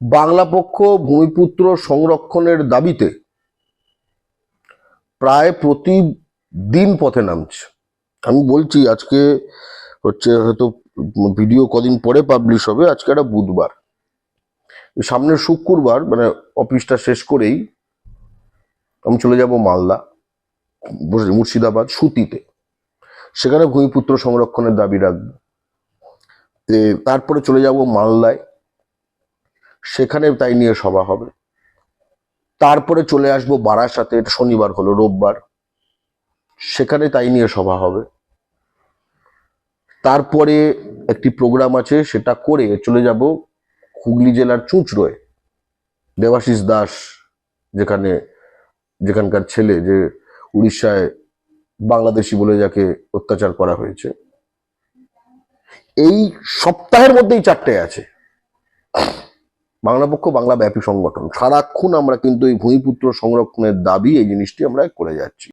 বাংলা পক্ষ ভূমিপুত্র সংরক্ষণের দাবিতে প্রায় প্রতিদিন পথে নামছে। আমি বলছি, আজকে হচ্ছে হয়তো ভিডিও কদিন পরে পাবলিশ হবে, আজকে একটা বুধবার। সামনের শুক্রবার মানে অফিসটা শেষ করেই আমি চলে যাব মালদা মুর্শিদাবাদ, সুতিতে। সেখানে ভূমিপুত্র সংরক্ষণের দাবি রাখব। তারপরে চলে যাব মালদায়। সেখানে তাই নিয়ে সভা হবে। তারপরে চলে আসব বারাসাতে, এটা শনিবার হলো, রোববার। সেখানে তাই নিয়ে সভা হবে। তারপরে একটি প্রোগ্রাম আছে, সেটা করে চলে যাব হুগলি জেলার চুঁচড়োয়। দেবাশিস দাস যেখানে, যেখানকার ছেলে যে উড়িষ্যায় বাংলাদেশি বলে যাকে অত্যাচার করা হয়েছে। এই সপ্তাহের মধ্যেই চারটে আছে। বাংলা পক্ষ, বাংলা ব্যাপী সংগঠন। সারাক্ষণ আমরা কিন্তু এই ভূমিপুত্র সংরক্ষণের দাবি, এই জিনিসটি আমরা করে যাচ্ছি।